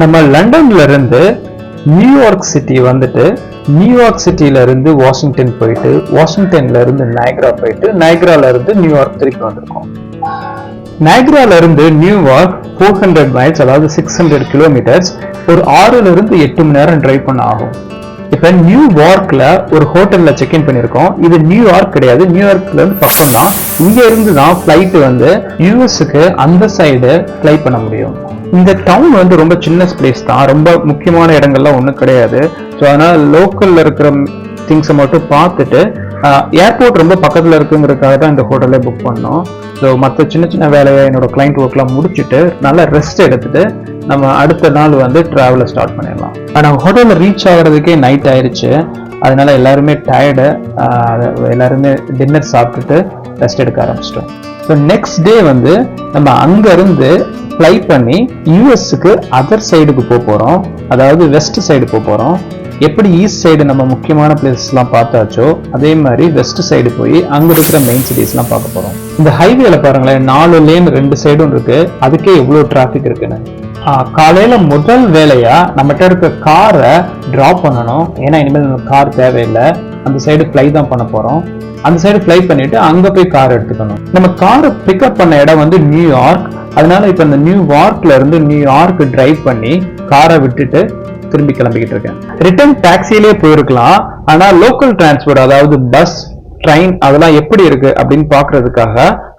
நம்ம லண்டன்ல இருந்து நியூயார்க் சிட்டி வந்துட்டு நியூயார்க் சிட்டியில இருந்து வாஷிங்டன் போயிட்டு வாஷிங்டன்ல இருந்து நைக்ரா போயிட்டு நைக்ரால இருந்து நியூயார்க் திருப்பி வந்திருக்கோம். நைக்ரால இருந்து New York four hundred miles அதாவது சிக்ஸ் ஹண்ட்ரட் கிலோமீட்டர்ஸ் ஒரு ஆறுல இருந்து எட்டு மணி நேரம் டிரைவ் பண்ண ஆகும். இப்ப நியூயார்க்ல ஒரு ஹோட்டல்ல செக் இன் பண்ணிருக்கோம் இது நியூயார்க் கிடையாது. நியூயார்க்ல இருந்து பக்கம் தான் இங்க இருந்து தான் ஃபிளைட் வந்து யூஎஸ்க்கு அந்த சைடு ஃப்ளை பண்ண முடியும். இந்த டவுன் வந்து ரொம்ப சின்ன பிளேஸ் தான். ரொம்ப முக்கியமான இடங்கள்லாம் ஒன்றும் கிடையாது. ஸோ அதனால லோக்கல்ல இருக்கிற திங்ஸை மட்டும் பார்த்துட்டு ஏர்போர்ட் ரொம்ப பக்கத்தில் இருக்குங்கிறதுக்காக தான் இந்த ஹோட்டலே புக் பண்ணோம். ஸோ மற்ற சின்ன சின்ன வேலையை என்னோட கிளைண்ட் ஒர்க்லாம் முடிச்சுட்டு நல்லா ரெஸ்ட் எடுத்துட்டு நம்ம அடுத்த நாள் வந்து ட்ராவலை ஸ்டார்ட் பண்ணிடலாம். ஆனால் ஹோட்டலில் ரீச் ஆகிறதுக்கே நைட் ஆயிடுச்சு அதனால எல்லாருமே டயர்டு எல்லாருமே டின்னர் சாப்பிட்டுட்டு ரெஸ்ட் எடுக்க ஆரம்பிச்சிட்டோம். ஸோ நெக்ஸ்ட் டே வந்து நம்ம அங்கேருந்து ஃப்ளை பண்ணி யூஎஸ்க்கு அதர் சைடுக்கு போக போகிறோம் அதாவது வெஸ்ட் சைடு போக போகிறோம் எப்படி ஈஸ்ட் சைடு நம்ம முக்கியமான பிளேசஸ்லாம் பார்த்தாச்சோ அதே மாதிரி வெஸ்ட் சைடு போய் அங்கே இருக்கிற மெயின் சிட்டிஸ்லாம் பார்க்க போகிறோம் இந்த ஹைவேல பாருங்களேன் நாலு லேன் ரெண்டு சைடும் இருக்கு. அதுக்கே எவ்வளோ டிராஃபிக் இருக்குன்னு. ஆஹ் காலையில முதல் வேலையாக நம்மகிட்ட இருக்க காரை ட்ராப் பண்ணணும். ஏன்னா இனிமேல் நமக்கு கார் தேவையில்லை. அந்த சைடு ஃப்ளை தான் பண்ண போறோம். அந்த சைடு ஃப்ளை பண்ணிட்டு அங்க போய் கார் எடுத்துக்கணும். நம்ம காரை பிக்கப் பண்ண இடம் வந்து நியூயார்க் அதனால இப்ப இந்த நியூயார்க்ல இருந்து நியூயார்க் டிரைவ் பண்ணி காரை விட்டுட்டு திரும்பி கிளம்பிக்கிட்டு இருக்கேன். ரிட்டர்ன் டாக்ஸிலே போயிருக்கலாம். ஆனா லோக்கல் டிரான்ஸ்போர்ட் அதாவது பஸ் ட்ரெயின் அதெல்லாம் எப்படி இருக்கு அப்படின்னு பாக்குறதுக்காக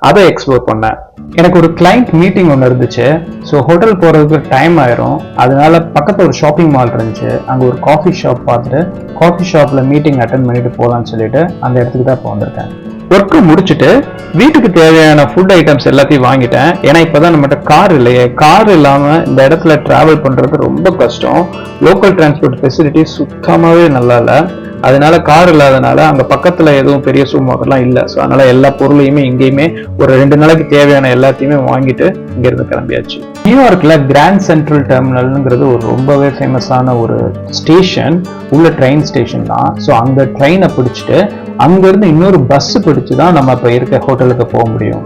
அதை எக்ஸ்ப்ளோர் பண்ணேன். எனக்கு ஒரு கிளைண்ட் மீட்டிங் ஒன்று இருந்துச்சு. ஸோ ஹோட்டல் போகிறதுக்கு டைம் ஆயிரும். அதனால பக்கத்தில் ஒரு ஷாப்பிங் மால் இருந்துச்சு. அங்கே ஒரு காஃபி ஷாப் பார்த்துட்டு காஃபி ஷாப்பில் மீட்டிங் அட்டன் பண்ணிட்டு போகலான்னு சொல்லிட்டு அந்த இடத்துக்கு தான் இப்போ வந்திருக்கேன் ஒர்க்கு முடிச்சுட்டு வீட்டுக்கு தேவையான ஃபுட் ஐட்டம்ஸ் எல்லாத்தையும் வாங்கிட்டேன். ஏன்னா இப்போதான் நம்மகிட்ட கார் இல்லையே. கார் இல்லாமல் இந்த இடத்துல ட்ராவல் பண்ணுறது ரொம்ப கஷ்டம். லோக்கல் டிரான்ஸ்போர்ட் ஃபெசிலிட்டி சுத்தமாகவே நல்லா இல்லை. அதனால கார் இல்லாதனால அங்கே பக்கத்தில் எதுவும் பெரிய சூப் இல்லை. ஸோ அதனால எல்லா பொருளையுமே இங்கேயுமே ஒரு ரெண்டு நாளைக்கு தேவையான எல்லாத்தையுமே வாங்கிட்டு இங்கேருந்து கிளம்பியாச்சு. நியூயார்க்ல கிராண்ட் சென்ட்ரல் டெர்மினல்ங்கிறது ஒரு ரொம்பவே ஃபேமஸான ஒரு ஸ்டேஷன் உள்ள ட்ரெயின் ஸ்டேஷன் தான். ஸோ அந்த ட்ரெயினை பிடிச்சிட்டு அங்க இருந்து இன்னொரு பஸ் பிடிச்சி தான் நம்ம இப்ப இருக்க ஹோட்டலுக்கு போக முடியும்.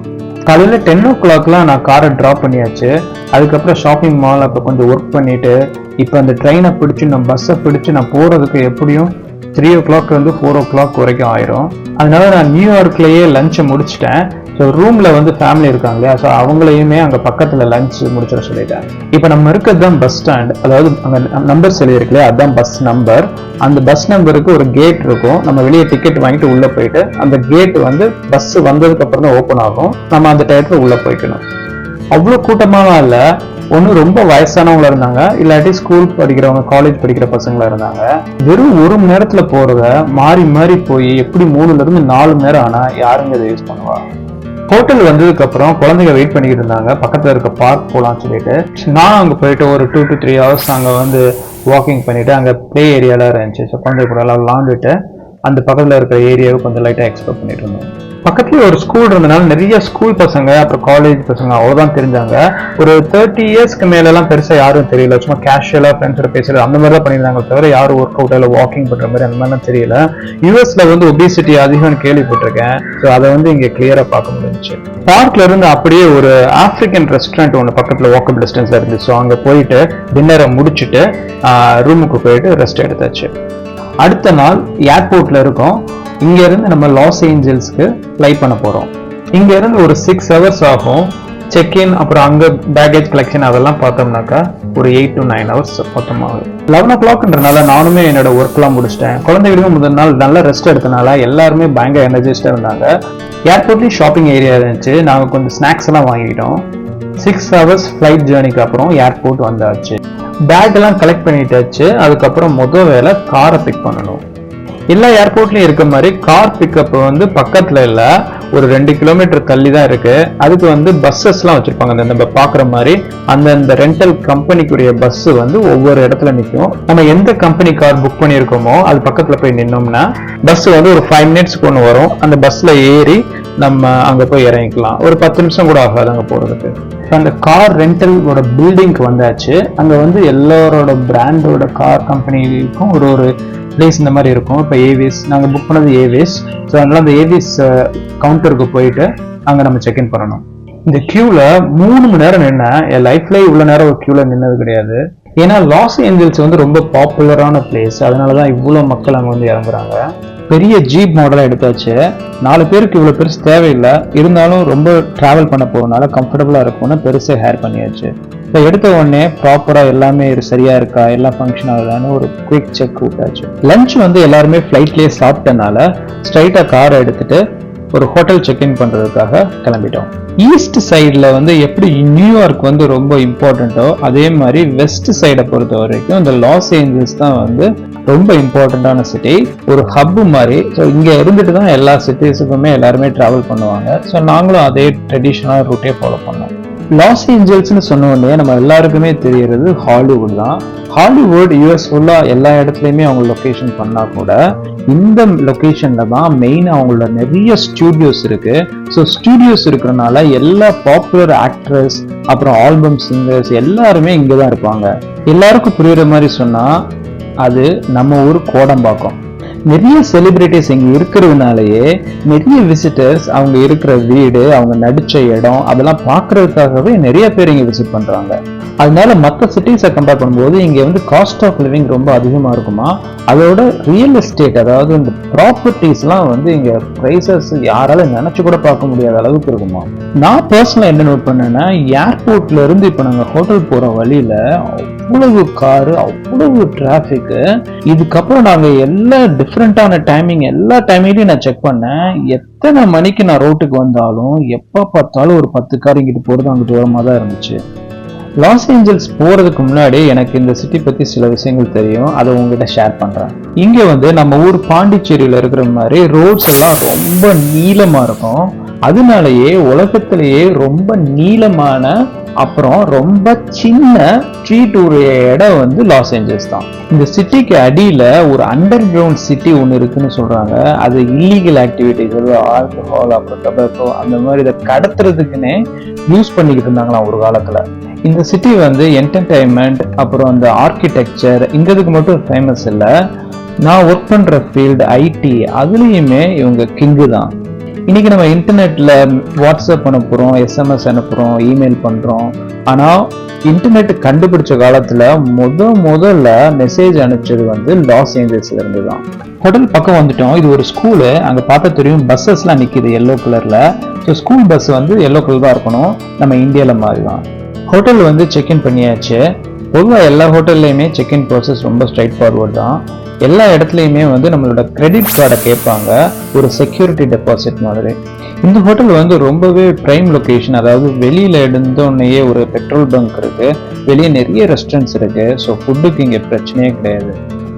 காலையில் டென் ஓ கிளாக்லாம் நான் காரை ட்ராப் பண்ணியாச்சு. அதுக்கப்புறம் ஷாப்பிங் மால் அப்போ கொஞ்சம் ஒர்க் பண்ணிட்டு இப்போ அந்த ட்ரெயினை பிடிச்சி நான் பஸ்ஸை பிடிச்சி நான் போகிறதுக்கு எப்படியும் த்ரீ ஓ கிளாக் வந்து ஃபோர் ஓ கிளாக் வரைக்கும் ஆயிரும். அதனால நான் நியூயார்க்லேயே லஞ்சை முடிச்சிட்டேன். ஸோ ரூமில் வந்து ஃபேமிலி இருக்காங்க இல்லையா? ஸோ அவங்களையுமே அங்கே பக்கத்தில் லஞ்ச் முடிச்சிட சொல்லிட்டேன். இப்போ நம்ம இருக்கிறது தான் பஸ் ஸ்டாண்ட் அதாவது அங்கே நம்பர்ஸ் எழுதியிருக்கு இல்லையா? அதுதான் பஸ் நம்பர் அந்த பஸ் நம்பருக்கு ஒரு கேட் இருக்கும். நம்ம வெளியே டிக்கெட் வாங்கிட்டு உள்ளே போயிட்டு அந்த கேட் வந்து பஸ் வந்ததுக்கு அப்புறம் தான் ஓப்பன் ஆகும். நம்ம அந்த டயத்தில் உள்ளே போய்க்கணும். அவ்வளோ கூட்டமாலாம் இல்லை. ஒன்று ரொம்ப வயசானவங்களா இருந்தாங்க. இல்லாட்டி ஸ்கூல் படிக்கிறவங்க காலேஜ் படிக்கிற பசங்களா இருந்தாங்க. வெறும் ஒரு மணி நேரத்துல போகிறத மாறி மாறி போய் எப்படி மூணுல இருந்து நாலு மணி நேரம் ஆனா யாருங்க இதை யூஸ் பண்ணுவா? ஹோட்டல் வந்ததுக்கு அப்புறம் குழந்தைங்க வெயிட் பண்ணிக்கிட்டு இருந்தாங்க. பக்கத்துல இருக்க பார்க் போகலாம்னு சொல்லிட்டு. நான் அங்க போயிட்டு ஒரு டூ டு த்ரீ ஹவர்ஸ் அங்க வந்து வாக்கிங் பண்ணிட்டு அங்க ப்ளே ஏரியாலாம் இருந்துச்சு. ஸோ குழந்தை கூட எல்லாம் விளாண்டுட்டு அந்த பக்கத்துல இருக்கிற ஏரியாவை கொஞ்சம் லைட்டாக எக்ஸ்ப்ளோர் பண்ணிட்டு இருந்தோம். பக்கத்துல ஒரு ஸ்கூல் இருந்தனால நிறைய ஸ்கூல் பசங்க அப்புறம் காலேஜ் பசங்க அவ்வளவுதான் தெரிஞ்சாங்க. ஒரு தேர்ட்டி இயர்ஸ்க்கு மேல எல்லாம் பெருசா யாரும் தெரியல. சும்மா கேஷுவலா ஃப்ரெண்ட்ஸோட பேசுறது அந்த மாதிரி தான் பண்ணியிருந்தாங்க தவிர யாரும் ஒர்க் அவுட் இல்லை வாக்கிங் பண்ற மாதிரி அந்த மாதிரிலாம் தெரியல. யூஎஸ்ல வந்து ஒபிசிட்டி அதிகம்னு கேள்விப்பட்டிருக்கேன். ஸோ அதை வந்து இங்க கிளியரா பார்க்க முடிஞ்சுச்சு. பார்க்ல இருந்து அப்படியே ஒரு ஆப்பிரிக்கன் ரெஸ்டாரண்ட் ஒன்று பக்கத்துல வாக்கபிள் டிஸ்டன்ஸ்ல இருந்துச்சு. ஸோ அங்க போயிட்டு டின்னரை முடிச்சுட்டு ரூமுக்கு போயிட்டு ரெஸ்ட் எடுத்தாச்சு. அடுத்த நாள் ஏர்போர்ட்ல இருக்கோம். இங்க இருந்து நம்ம லாஸ் ஏஞ்சல்ஸ்க்கு ஃப்ளை பண்ண போறோம். இங்க இருந்து ஒரு சிக்ஸ் ஹவர்ஸ் ஆகும். செக்இன் அப்புறம் அங்க பேக்கேஜ் கலெக்ஷன் அதெல்லாம் பார்த்தோம்னாக்கா ஒரு எயிட் டு நைன் ஹவர்ஸ் மொத்தமாகும். லெவன் ஓ கிளாக்ன்றனால நானுமே என்னோட ஒர்க்லாம் முடிச்சிட்டேன். குழந்தைகளுக்கும் முதல் நாள் நல்ல ரெஸ்ட் எடுத்தனால எல்லாருமே பயங்கர எனர்ஜிஸ்டாக இருந்தாங்க. ஏர்போர்ட்லேயும் ஷாப்பிங் ஏரியா இருந்துச்சு. நாங்கள் கொஞ்சம் ஸ்நாக்ஸ் எல்லாம் வாங்கிட்டோம் சிக்ஸ் ஹவர்ஸ் ஃப்ளைட் ஜேர்னிக்கு அப்புறம் ஏர்போர்ட் வந்தாச்சு. பேக் எல்லாம் கலெக்ட் பண்ணிட்டாச்சு. அதுக்கப்புறம் மொதல் வேலை காரை பிக் பண்ணணும். எல்லா ஏர்போர்ட்லையும் இருக்க மாதிரி கார் பிக்கப் வந்து பக்கத்துல இல்ல. ஒரு ரெண்டு கிலோமீட்டர் தள்ளி தான் இருக்கு. அதுக்கு வந்து பஸ்ஸஸ்லாம் வச்சிருப்பாங்க. அந்த நம்ம பாக்குற மாதிரி அந்தந்த ரெண்டல் கம்பெனிக்குரிய பஸ் வந்து ஒவ்வொரு இடத்துல நிற்கும் நம்ம எந்த கம்பெனி கார் புக் பண்ணியிருக்கோமோ அது பக்கத்துல போய் நின்னோம்னா பஸ் வந்து ஒரு ஃபைவ் மினிட்ஸ்க்கு ஒன்று வரும். அந்த பஸ்ல ஏறி நம்ம அங்க போய் இறங்கிக்கலாம். ஒரு பத்து நிமிஷம் கூட ஆகாது அங்க போறதுக்கு. அந்த கார் ரெண்டலோட பில்டிங்க்கு வந்தாச்சு. அங்க வந்து எல்லாரோட பிராண்டோட கார் கம்பெனிக்கும் ஒரு ஒரு பிளேஸ் இந்த மாதிரி இருக்கும். இப்போ ஏவிஎஸ் நாங்கள் புக் பண்ணது ஏவிஎஸ் ஸோ அதனால அந்த ஏவிஎஸ் கவுண்டருக்கு போயிட்டு அங்கே நம்ம செக்இன் பண்ணணும். இந்த க்யூவில் மூணு மணி நேரம் நின்னேன் என் லைஃப்ல இவ்வளோ நேரம் ஒரு க்யூவில் நின்னது கிடையாது. ஏன்னா லாஸ் ஏஞ்சல்ஸ் வந்து ரொம்ப பாப்புலரான பிளேஸ் அதனால தான் இவ்வளோ மக்கள் அங்கே வந்து இறங்குறாங்க. பெரிய ஜீப் மாடலாக எடுத்தாச்சு. நாலு பேருக்கு இவ்வளோ பெருசு தேவையில்லை. இருந்தாலும் ரொம்ப ட்ராவல் பண்ண போகிறதுனால கம்ஃபர்டபுளாக இருக்கும்னு பெருசாக ஹேர் பண்ணியாச்சு. இப்போ எடுத்த உடனே ப்ராப்பராக எல்லாமே சரியாக இருக்கா? எல்லாம் ஃபங்க்ஷன் ஆகுதான்னு ஒரு குயிக் செக் விட்டாச்சு லஞ்ச் வந்து எல்லாருமே ஃப்ளைட்லேயே சாப்பிட்டனால ஸ்ட்ரைட்டாக காரை எடுத்துகிட்டு ஒரு ஹோட்டல் செக்இன் பண்ணுறதுக்காக கிளம்பிட்டோம். ஈஸ்ட் சைடில் வந்து எப்படி நியூயார்க் வந்து ரொம்ப இம்பார்ட்டண்ட்டோ அதே மாதிரி வெஸ்ட் சைடை பொறுத்த வரைக்கும் இந்த லாஸ் ஏஞ்சல்ஸ் தான் வந்து ரொம்ப இம்பார்ட்டண்ட்டான சிட்டி ஒரு ஹப்பு மாதிரி. ஸோ இங்கே இருந்துட்டு தான் எல்லா சிட்டிஸுக்குமே எல்லாருமே ட்ராவல் பண்ணுவாங்க. ஸோ நாங்களும் அதே ட்ரெடிஷ்னல் ரூட்டே ஃபாலோ பண்ணோம். லாஸ் ஏஞ்சல்ஸ்னு சொன்ன உடனே நம்ம எல்லாருக்குமே தெரியறது ஹாலிவுட் தான். ஹாலிவுட் யூஎஸ் ஃபுல்லாக எல்லா இடத்துலையுமே அவங்க லொக்கேஷன் பண்ணால் கூட இந்த லொக்கேஷன்ல தான் மெயின் அவங்களோட நிறைய ஸ்டூடியோஸ் இருக்கு. ஸோ ஸ்டூடியோஸ் இருக்கிறனால எல்லா பாப்புலர் ஆக்ட்ரஸ் அப்புறம் ஆல்பம் சிங்கர்ஸ் எல்லாருமே இங்கே தான் இருப்பாங்க. எல்லாருக்கும் புரியுற மாதிரி சொன்னா அது நம்ம ஊர் கோடம்பாக்கம். நிறைய செலிபிரிட்டிஸ் இங்கே இருக்கிறதுனாலயே நிறைய விசிட்டர்ஸ் அவங்க இருக்கிற வீடு அவங்க நடிச்ச இடம் அதெல்லாம் பார்க்கறதுக்காகவே நிறைய பேர் இங்க விசிட் பண்றாங்க. அதனால மற்ற சிட்டிஸை கம்பேர் பண்ணும்போது இங்கே வந்து காஸ்ட் ஆஃப் லிவிங் ரொம்ப அதிகமா இருக்குமா? அதோட ரியல் எஸ்டேட் அதாவது இந்த ப்ராப்பர்ட்டிஸ்லாம் வந்து இங்க ப்ரைஸஸ் யாரால நினைச்சு கூட பார்க்க முடியாத அளவுக்கு இருக்குமா? நான் பர்சனலா என்ன நோட் பண்ணேன்னா ஏர்போர்ட்ல இருந்து இப்போ நாங்க ஹோட்டல் போற வழியில அவ்வளவு காரு அவ்வளவு டிராஃபிக்கு இதுக்கப்புறம் நாங்கள் எல்லா டிஃப்ரெண்ட்டான டைமிங் எல்லா டைமிங்லையும் நான் செக் பண்ணேன். எத்தனை மணிக்கு நான் ரோட்டுக்கு வந்தாலும் எப்போ பார்த்தாலும் ஒரு பத்து கார் இங்கிட்டு போகிறது அங்கிட்டு ஓரமா தான் இருந்துச்சு. லாஸ் ஏஞ்சல்ஸ் போகிறதுக்கு முன்னாடி எனக்கு இந்த சிட்டி பற்றி சில விஷயங்கள் தெரியும். அதை உங்ககிட்ட ஷேர் பண்ணுறேன் இங்கே வந்து நம்ம ஊர் பாண்டிச்சேரியில் இருக்கிற மாதிரி ரோட்ஸ் எல்லாம் ரொம்ப நீளமாக இருக்கும். அதனாலயே உலகத்திலேயே ரொம்ப நீளமான அப்புறம் ரொம்ப சின்ன ஸ்ட்ரீட் உடைய இடம் வந்து லாஸ் ஏஞ்சல்ஸ் தான். இந்த சிட்டிக்கு அடியில் ஒரு அண்டர் கிரவுண்ட் சிட்டி ஒன்று இருக்குன்னு சொல்றாங்க. அது இல்லீகல் ஆக்டிவிட்டிஸ் ஆல்கஹால் அப்புறம் டொபாக்கோ அந்த மாதிரி இதை கடத்துறதுக்குன்னே யூஸ் பண்ணிக்கிட்டு இருந்தாங்களாம் ஒரு காலத்தில். இந்த சிட்டி வந்து என்டர்டைன்மெண்ட் அப்புறம் அந்த ஆர்கிடெக்சர் இந்த இதுக்கு மட்டும் ஃபேமஸ் இல்லை. நான் ஒர்க் பண்ணுற ஃபீல்டு ஐடி அதுலேயுமே இவங்க கிங்கு தான். இன்னைக்கு நம்ம இன்டர்நெட்ல வாட்ஸ்அப் அனுப்புறோம் எஸ்எம்எஸ் அனுப்புறோம் இமெயில் பண்றோம். ஆனா இன்டர்நெட் கண்டுபிடிச்ச காலத்துல முத முதல்ல மெசேஜ் அனுப்பிச்சது வந்து லாஸ் ஏஞ்சல்ஸ்ல இருந்து தான் ஹோட்டல் பக்கம் வந்துட்டோம். இது ஒரு ஸ்கூலு அங்க பார்த்தா தெரியும் பஸ்ஸஸ்லாம் நிக்குது எல்லோ கலர்ல ஸோ ஸ்கூல் பஸ் வந்து எல்லோ கலர் தான் இருக்கணும். நம்ம இந்தியால மாதிரி தான் ஹோட்டல் வந்து செக்இன் பண்ணியாச்சு. பொதுவாக எல்லா ஹோட்டல்லையுமே செக்இன் ப்ராசஸ் ரொம்ப ஸ்ட்ரைட் ஃபார்வர்ட் தான். எல்லா இடத்துலையுமே வந்து நம்மளோட கிரெடிட் கார்டை கேட்பாங்க. ஒரு செக்யூரிட்டி டெபாசிட் மாதிரி. இந்த ஹோட்டல் வந்து ரொம்பவே ப்ரைம் லொக்கேஷன் அதாவது வெளியில இருந்தோடனேயே ஒரு பெட்ரோல் பங்க் இருக்கு. வெளியே நிறைய ரெஸ்டாரண்ட்ஸ் இருக்கு. ஸோ ஃபுட்டுக்கு இங்கே பிரச்சனையே கிடையாது.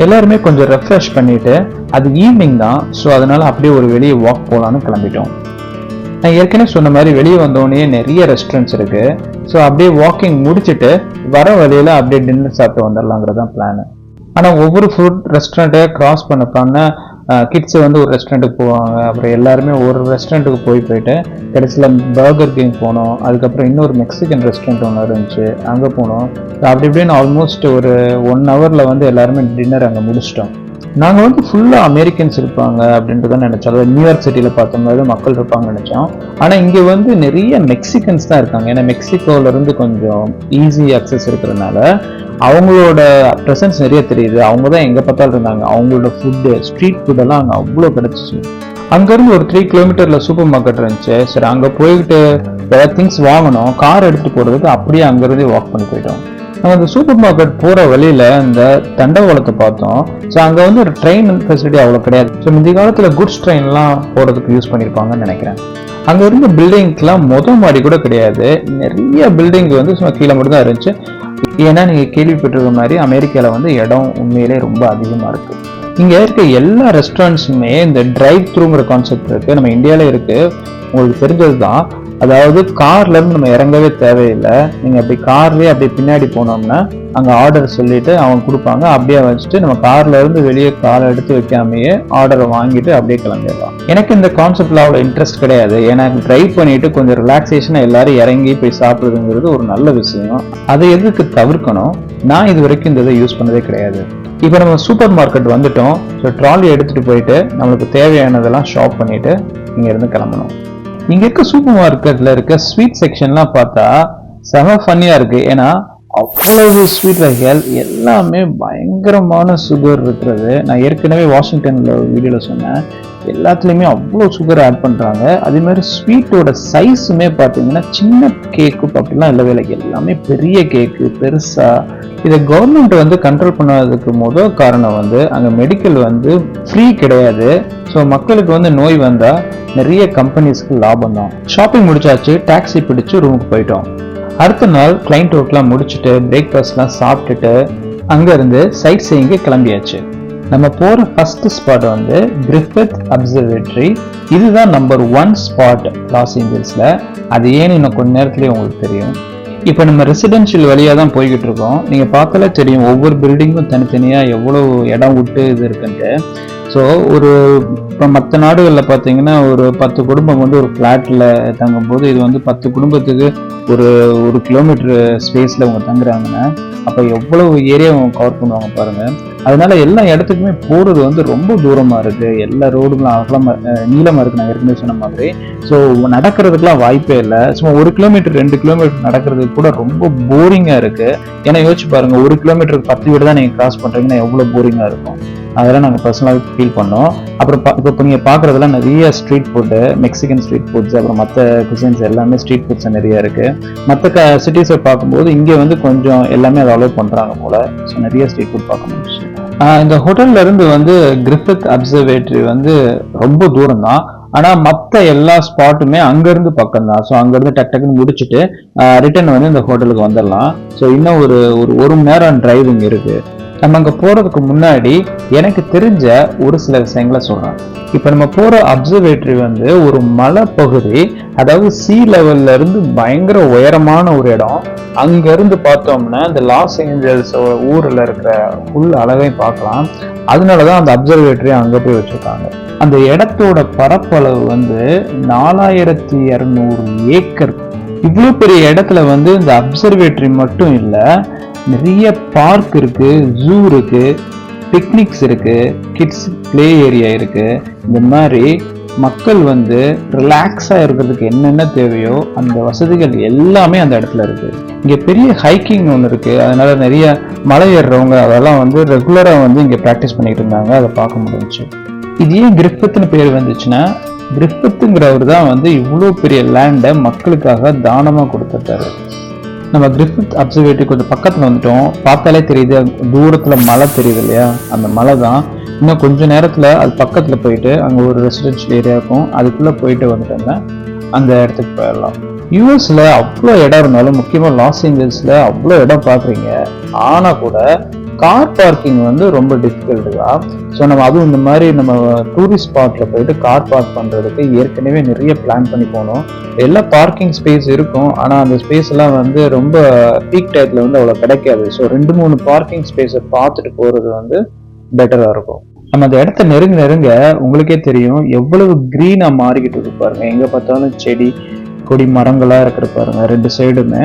எல்லாருமே கொஞ்சம் ரெஃப்ரெஷ் பண்ணிட்டு அது ஈவினிங் தான். ஸோ அதனால அப்படியே ஒரு வெளியே வாக் போகலான்னு கிளம்பிட்டோம். நான் ஏற்கனவே சொன்ன மாதிரி வெளியே வந்தோடனே நிறைய ரெஸ்டாரண்ட்ஸ் இருக்கு. ஸோ அப்படியே வாக்கிங் முடிச்சுட்டு வர வழியில அப்படியே டின்னர் சாப்பிட்டு வந்துடலாங்கிறது தான் பிளானு ஆனால் ஒவ்வொரு ஃபுட் ரெஸ்டாரண்ட்டை கிராஸ் பண்ண பண்ண வந்து ஒரு ரெஸ்டாரண்ட்டுக்கு போவாங்க. அப்புறம் எல்லாருமே ஒரு ரெஸ்டாரண்ட்டுக்கு போய் போயிட்டு கடைசியில் பர்கர் கிங் போனோம். அதுக்கப்புறம் இன்னொரு மெக்சிகன் ரெஸ்டாரண்ட் ஒன்று இருந்துச்சு. அங்கே போனோம். அப்படி இப்படின்னு ஆல்மோஸ்ட் ஒரு ஒன் ஹவரில் வந்து எல்லாருமே டின்னர் அங்கே முடிச்சிட்டோம். நாங்கள் வந்து ஃபுல்லாக அமெரிக்கன்ஸ் இருப்பாங்க அப்படின்றத நினச்சோம். அதாவது நியூயார்க் சிட்டியில் பார்த்தோம்போது மக்கள் இருப்பாங்கன்னு நினச்சோம். ஆனால் இங்கே வந்து நிறைய மெக்சிகன்ஸ் தான் இருக்காங்க. ஏன்னா மெக்சிகோல இருந்து கொஞ்சம் ஈஸி அக்சஸ் இருக்கிறதுனால அவங்களோட ப்ரெசன்ஸ் நிறைய தெரியுது. அவங்க தான் எங்கே பார்த்தாலும் இருந்தாங்க. அவங்களோட ஃபுட்டு ஸ்ட்ரீட் ஃபுட்டெல்லாம் அங்கே அவ்வளோ கிடச்சிச்சு. அங்கேருந்து ஒரு த்ரீ கிலோமீட்டரில் சூப்பர் மார்க்கெட் இருந்துச்சு. சரி அங்கே போய்கிட்டு வேற திங்ஸ் வாங்கணும். கார் எடுத்துகிட்டு போகிறதுக்கு அப்படியே அங்கேருந்து வாக் பண்ணி போயிட்டோம். நம்ம அந்த சூப்பர் மார்க்கெட் போகிற வழியில் இந்த தண்டவாளத்தை பார்த்தோம். ஸோ அங்கே வந்து ஒரு ட்ரெயின் ஃபெசிலிட்டி அவ்வளோ கிடையாது. ஸோ முந்தைய காலத்தில் குட்ஸ் ட்ரெயின்லாம் போகிறதுக்கு யூஸ் பண்ணியிருப்பாங்கன்னு நினைக்கிறேன். அங்கே இருந்த பில்டிங்க்கெலாம் மொதல் மாடி கூட கிடையாது. நிறைய பில்டிங் வந்து சும்மா கீழே மட்டும் தான் இருந்துச்சு. ஏன்னா நீங்கள் கேள்விப்பட்டிருக்க மாதிரி அமெரிக்காவில் வந்து இடம் உண்மையிலே ரொம்ப அதிகமாக இருக்குது இங்கே இருக்க எல்லா ரெஸ்டாரண்ட்ஸுமே இந்த டிரைவ் த்ரூங்கிற கான்செப்ட் இருக்குது நம்ம இந்தியாவில் இருக்குது உங்களுக்கு தெரிஞ்சது தான் அதாவது கார்லேருந்து நம்ம இறங்கவே தேவையில்லை. நீங்கள் அப்படி கார்லேயே அப்படி பின்னாடி போனோம்னா அங்கே ஆர்டர் சொல்லிட்டு அவங்க கொடுப்பாங்க. அப்படியே வச்சுட்டு நம்ம கார்லேருந்து வெளியே காரை எடுத்து வைக்காமையே ஆர்டரை வாங்கிட்டு அப்படியே கிளம்பிடலாம். எனக்கு இந்த கான்செப்டில் அவ்வளோ இன்ட்ரெஸ்ட் கிடையாது. எனக்கு ட்ரைவ் பண்ணிட்டு கொஞ்சம் ரிலாக்ஸேஷனாக எல்லாரும் இறங்கி போய் சாப்பிடுதுங்கிறது ஒரு நல்ல விஷயம். அதை எதுக்கு தவிர்க்கணும்? நான் இது வரைக்கும் இந்த இதை யூஸ் பண்ணதே கிடையாது. இப்போ நம்ம சூப்பர் மார்க்கெட் வந்துட்டோம். ஸோ ட்ராலி எடுத்துகிட்டு போயிட்டு நம்மளுக்கு தேவையானதெல்லாம் ஷாப் பண்ணிவிட்டு இங்கேருந்து கிளம்பணும். இங்க இருக்க சூப்பர் மார்க்கெட்ல இருக்க ஸ்வீட் செக்ஷன்லாம் பார்த்தா செம ஃபன்னியா இருக்கு. ஏன்னா அவ்வளவு ஸ்வீட் வகைகள் எல்லாமே பயங்கரமான சுகர் இருக்கிறது. நான் ஏற்கனவே வாஷிங்டனில் வீடியோவில் சொன்னேன். எல்லாத்துலேயுமே அவ்வளோ சுகர் ஆட் பண்ணுறாங்க அதே மாதிரி ஸ்வீட்டோட சைஸுமே பார்த்தீங்கன்னா சின்ன கேக்கு அப்படிலாம் இல்லை வேலை எல்லாமே பெரிய கேக்கு பெருசாக இதை கவர்மெண்ட் வந்து கண்ட்ரோல் பண்ணாததுக்கு முதல் காரணம் வந்து அங்கே மெடிக்கல் வந்து ஃப்ரீ கிடையாது. ஸோ மக்களுக்கு வந்து நோய் வந்தால் நிறைய கம்பெனிஸ்க்கு லாபம் தான். ஷாப்பிங் முடிச்சாச்சு டாக்ஸி பிடிச்சு ரூமுக்கு போயிட்டோம். அடுத்த நாள் கிளைண்ட் ஒர்க்லாம் முடிச்சுட்டு பிரேக்ஃபாஸ்ட்லாம் சாப்பிட்டுட்டு அங்கேருந்து சைட் சீயிங்கு கிளம்பியாச்சு. நம்ம போகிற ஃபர்ஸ்ட் ஸ்பாட் வந்து கிரிஃபித் அப்சர்வேட்ரி இதுதான் நம்பர் ஒன் ஸ்பாட் லாஸ் ஏஞ்சல்ஸில் அது ஏன்னு இன்னும் கொஞ்ச நேரத்துலேயே உங்களுக்கு தெரியும். இப்போ நம்ம ரெசிடென்ஷியல் வழியாக தான் போய்கிட்டு இருக்கோம். நீங்கள் பார்த்தாலே தெரியும் ஒவ்வொரு பில்டிங்கும் தனித்தனியாக எவ்வளோ இடம் விட்டு இது இருக்குன்ட்டு. ஸோ ஒரு இப்போ மற்ற நாடுகளில் பார்த்தீங்கன்னா ஒரு பத்து குடும்பம் வந்து ஒரு ஃப்ளாட்டில் தங்கும்போது இது வந்து பத்து குடும்பத்துக்கு ஒரு ஒரு கிலோமீட்டர் ஸ்பேஸில் அவங்க தங்குறாங்கன்னா அப்போ எவ்வளவு ஏரியா அவங்க கவர் பண்ணுவாங்க பாருங்கள் அதனால எல்லா இடத்துக்குமே போகிறது வந்து ரொம்ப தூரமாக இருக்குது எல்லா ரோடுகளும் அகலமாக நீளமாக இருக்குது நான் ஏற்கனவே சொன்ன மாதிரி. ஸோ நடக்கிறதுக்குலாம் வாய்ப்பே இல்லை. சும்மா ஒரு கிலோமீட்டர் ரெண்டு கிலோமீட்டர் நடக்கிறதுக்கு கூட ரொம்ப போரிங்காக இருக்குது ஏன்னா யோசிச்சு பாருங்கள் ஒரு கிலோமீட்டருக்கு பத்து வீடு தான் நீங்கள் கிராஸ் பண்ணுறீங்கன்னா எவ்வளோ போரிங்காக இருக்கும். அதெல்லாம் நாங்கள் பர்சனலாக ஃபீல் பண்ணோம். அப்புறம் பா- இப்போ நீங்கள் பார்க்குறதுலாம் நிறைய street food Mexican street foods அப்புறம் மற்ற குசின்ஸ் எல்லாமே ஸ்ட்ரீட் ஃபுட்ஸ் நிறைய இருக்குது மற்ற க சிட்டிஸை பார்க்கும்போது இங்கே வந்து கொஞ்சம் எல்லாமே அதை அலோவ் பண்ணுறாங்க போல். ஸோ நிறைய ஸ்ட்ரீட் ஃபுட் பார்க்க முடிச்சு இந்த ஹோட்டல்ல இருந்து வந்து கிரிஃபித் அப்சர்வேட்டரி வந்து ரொம்ப தூரம் தான் ஆனா மத்த எல்லா ஸ்பாட்டுமே அங்கேருந்து பக்கம் தான் ஸோ அங்கிருந்து டக் டக்குன்னு முடிச்சுட்டு ரிட்டர்ன் வந்து இந்த ஹோட்டலுக்கு வந்துடலாம் ஸோ இன்னும் ஒரு ஒரு ஒரு மணி நேரம் டிரைவிங் இருக்கு. நம்ம அங்க போறதுக்கு முன்னாடி எனக்கு தெரிஞ்ச ஒரு சில விஷயங்களை சொல்றேன். இப்போ நம்ம போற அப்சர்வேட்டரி வந்து ஒரு மலைப்பகுதி அதாவது சி லெவல்ல இருந்து பயங்கர உயரமான ஒரு இடம். அங்க இருந்து பார்த்தோம்னா இந்த லாஸ் ஏஞ்சல்ஸ் ஊர்ல இருக்கிற ஃபுல் அழகையும் பார்க்கலாம். அதனாலதான் அந்த அப்சர்வேட்டரி அங்க போய் வச்சிருக்காங்க. அந்த இடத்தோட பரப்பளவு வந்து நாலாயிரத்தி இரநூறு ஏக்கர். இவ்வளோ பெரிய இடத்துல வந்து இந்த அப்சர்வேட்டரி மட்டும் இல்லை நிறைய பார்க் இருக்குது ஜூ இருக்குது பிக்னிக்ஸ் இருக்குது கிட்ஸ் ப்ளே ஏரியா இருக்குது இந்த மாதிரி மக்கள் வந்து ரிலாக்ஸாக இருக்கிறதுக்கு என்னென்ன தேவையோ அந்த வசதிகள் எல்லாமே அந்த இடத்துல இருக்குது இங்கே பெரிய ஹைக்கிங் ஒன்று இருக்குது அதனால் நிறைய மலை ஏறுறவங்க அதெல்லாம் வந்து ரெகுலராக வந்து இங்கே ப்ராக்டிஸ் பண்ணிட்டு இருந்தாங்க. அதை பார்க்க முடிஞ்சுச்சு. இது ஏன் கிரிஃபித்னு பேர் வந்துச்சுன்னா கிரிஃபித்துங்கிறவர் தான் வந்து இவ்வளோ பெரிய லேண்டை மக்களுக்காக தானமாக கொடுத்துட்டாரு நம்ம கிரிஃபித் அப்சர்வேட்டரி கொஞ்சம் பக்கத்தில் வந்துட்டோம். பார்த்தாலே தெரியுது தூரத்தில் மலை தெரியுது இல்லையா? அந்த மலை தான். இன்னும் கொஞ்ச நேரத்தில் அது பக்கத்தில் போயிட்டு அங்கே ஒரு ரெசிடென்ஷியல் ஏரியா இருக்கும் அதுக்குள்ளே போயிட்டு வந்துட்டோம்னா அந்த இடத்துக்கு போயிடலாம். யூஎஸில் அவ்வளோ இடம் இருந்தாலும் முக்கியமாக லாஸ் ஏஞ்சல்ஸில் அவ்வளோ இடம் பார்க்குறீங்க. ஆனால் கூட கார் பார்க்கிங் வந்து ரொம்ப டிஃபிகல்ட்டு தான். ஸோ நம்ம அதுவும் இந்த மாதிரி நம்ம டூரிஸ்ட் ஸ்பாட்டில் போயிட்டு கார் பார்க் பண்ணுறதுக்கு ஏற்கனவே நிறைய பிளான் பண்ணி போனோம். எல்லா பார்க்கிங் ஸ்பேஸ் இருக்கும். ஆனால் அந்த ஸ்பேஸ் எல்லாம் வந்து ரொம்ப பீக் டயத்தில் வந்து அவ்வளோ கிடைக்காது. ஸோ ரெண்டு மூணு பார்க்கிங் ஸ்பேஸை பார்த்துட்டு போகிறது வந்து பெட்டராக இருக்கும். நம்ம அந்த இடத்த நெருங்க நெருங்க உங்களுக்கே தெரியும் எவ்வளவு க்ரீனாக மாறிக்கிட்டு இருக்கு பாருங்க. எங்கே பார்த்தாலும் செடி கொடி மரங்களாக இருக்கிற பாருங்க ரெண்டு சைடுமே.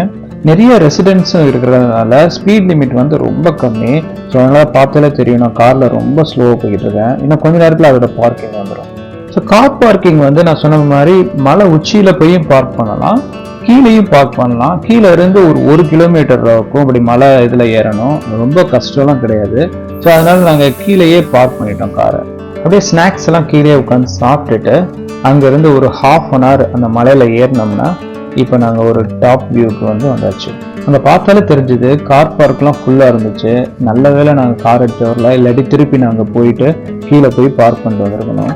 நிறைய ரெசிடென்ஸும் இருக்கிறதுனால ஸ்பீட் லிமிட் வந்து ரொம்ப கம்மி. ஸோ அதனால் பார்த்தாலே தெரியும் நான் காரில் ரொம்ப ஸ்லோவாக போய்கிட்டு இருக்கேன். இன்னும் கொஞ்ச நேரத்தில் அதோட பார்க்கிங் வந்துடும் ஸோ கார் பார்க்கிங் வந்து நான் சொன்ன மாதிரி மலை உச்சியில் போயும் பார்க் பண்ணலாம். கீழேயும் பார்க் பண்ணலாம். கீழே இருந்து ஒரு ஒரு கிலோமீட்டர் இருக்கும். அப்படி மலை இதில் ஏறணும். ரொம்ப கஷ்டம்லாம் கிடையாது. ஸோ அதனால் நாங்கள் கீழேயே பார்க் பண்ணிட்டோம் காரை அப்படியே ஸ்நாக்ஸ் எல்லாம் கீழே உட்காந்து சாப்பிட்டுட்டு அங்கேருந்து ஒரு ஹாஃப் அன் ஹவர் அந்த மலையில் ஏறினோம்னா இப்போ நாங்கள் ஒரு டாப் வியூக்கு வந்து வந்தாச்சு. அங்கே பார்த்தாலே தெரிஞ்சுது கார் பார்க்லாம் ஃபுல்லாக இருந்துச்சு. நல்ல வேளை நாங்கள் கார் எடுத்து வரல. இல்லாட்டி திருப்பி நாங்கள் போயிட்டு கீழே போய் பார்க் பண்ணிட்டு வந்திருக்கணும்.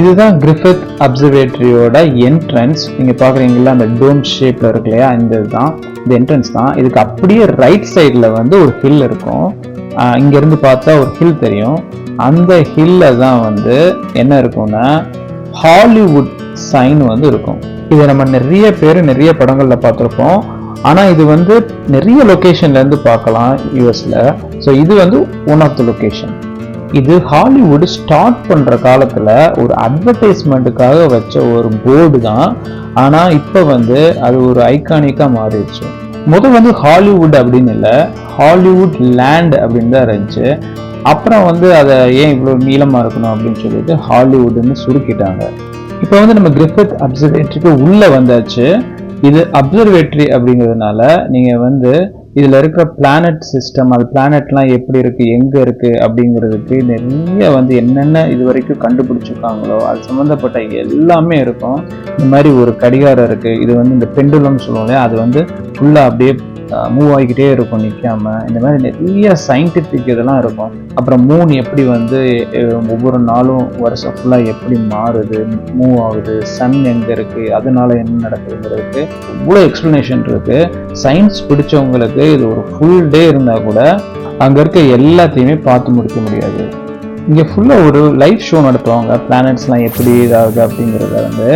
இதுதான் கிரிஃபித் அப்சர்வேட்டரியோட என்ட்ரன்ஸ் நீங்கள் பார்க்குறீங்களா அந்த டோம் ஷேப்பில் இருக்கு இல்லையா? இந்த இதுதான். இந்த என்ட்ரன்ஸ் தான். இதுக்கு அப்படியே ரைட் சைடில் வந்து ஒரு ஹில் இருக்கும். இங்கிருந்து பார்த்தா ஒரு ஹில் தெரியும். அந்த ஹில்ல தான் வந்து என்ன இருக்கும்னா ஹாலிவுட் சைன் வந்து இருக்கும். இதை நம்ம நிறைய பேர் நிறைய படங்கள்ல பார்த்துருப்போம். ஆனா இது வந்து நிறைய லொகேஷன்ல இருந்து பார்க்கலாம் யூஎஸ்ல ஸோ இது வந்து ஒன் ஆஃப் த லொகேஷன் இது ஹாலிவுட் ஸ்டார்ட் பண்ற காலத்துல ஒரு அட்வர்டைஸ்மெண்ட்டுக்காக வச்ச ஒரு போர்டு தான். ஆனா இப்போ வந்து அது ஒரு ஐகானிக்கா மாறிடுச்சு. முதல் வந்து ஹாலிவுட் அப்படின்னு இல்லை ஹாலிவுட் லேண்ட் அப்படின்னு தான் இருந்துச்சு. அப்புறம் வந்து அதை ஏன் இவ்வளோ நீளமாக இருக்கணும் அப்படின்னு சொல்லிட்டு ஹாலிவுட்னு சுருக்கிட்டாங்க. இப்போ வந்து நம்ம கிரிஃபித் அப்சர்வேட்டரிக்கு உள்ளே வந்தாச்சு. இது அப்சர்வேட்டரி அப்படிங்கிறதுனால நீங்கள் வந்து இதில் இருக்கிற பிளானட் சிஸ்டம் அது பிளானட்லாம் எப்படி இருக்குது எங்கே இருக்குது அப்படிங்கிறதுக்கு நிறைய வந்து என்னென்ன இது வரைக்கும் கண்டுபிடிச்சிருக்காங்களோ அது சம்மந்தப்பட்ட எல்லாமே இருக்கும். இந்த மாதிரி ஒரு கடிகாரம் இருக்குது இது வந்து இந்த பெண்டுலம் சொல்லுவோம் இல்லையா? அது வந்து ஃபுல்லாக அப்படியே மூவ் ஆகிக்கிட்டே இருக்கும் நிற்காம இந்த மாதிரி நிறைய சயின்டிஃபிக் இதெல்லாம் இருக்கும். அப்புறம் மூன் எப்படி வந்து ஒவ்வொரு நாளும் வருஷம் ஃபுல்லாக எப்படி மாறுது மூவ் ஆகுது சன் எங்கே இருக்குது அதனால என்ன நடக்குதுங்கிறதுக்கு இவ்வளோ எக்ஸ்ப்ளனேஷன் இருக்கு. சயின்ஸ் பிடிச்சவங்களுக்கு இது ஒரு ஃபுல் டே இருந்தால் கூட அங்கே இருக்க எல்லாத்தையுமே பார்த்து முடிக்க முடியாது. இங்கே ஃபுல்லாக ஒரு லைவ் ஷோ நடத்துவாங்க. பிளானட்ஸ்லாம் எப்படி இதாகுது அப்படிங்கிறத வந்து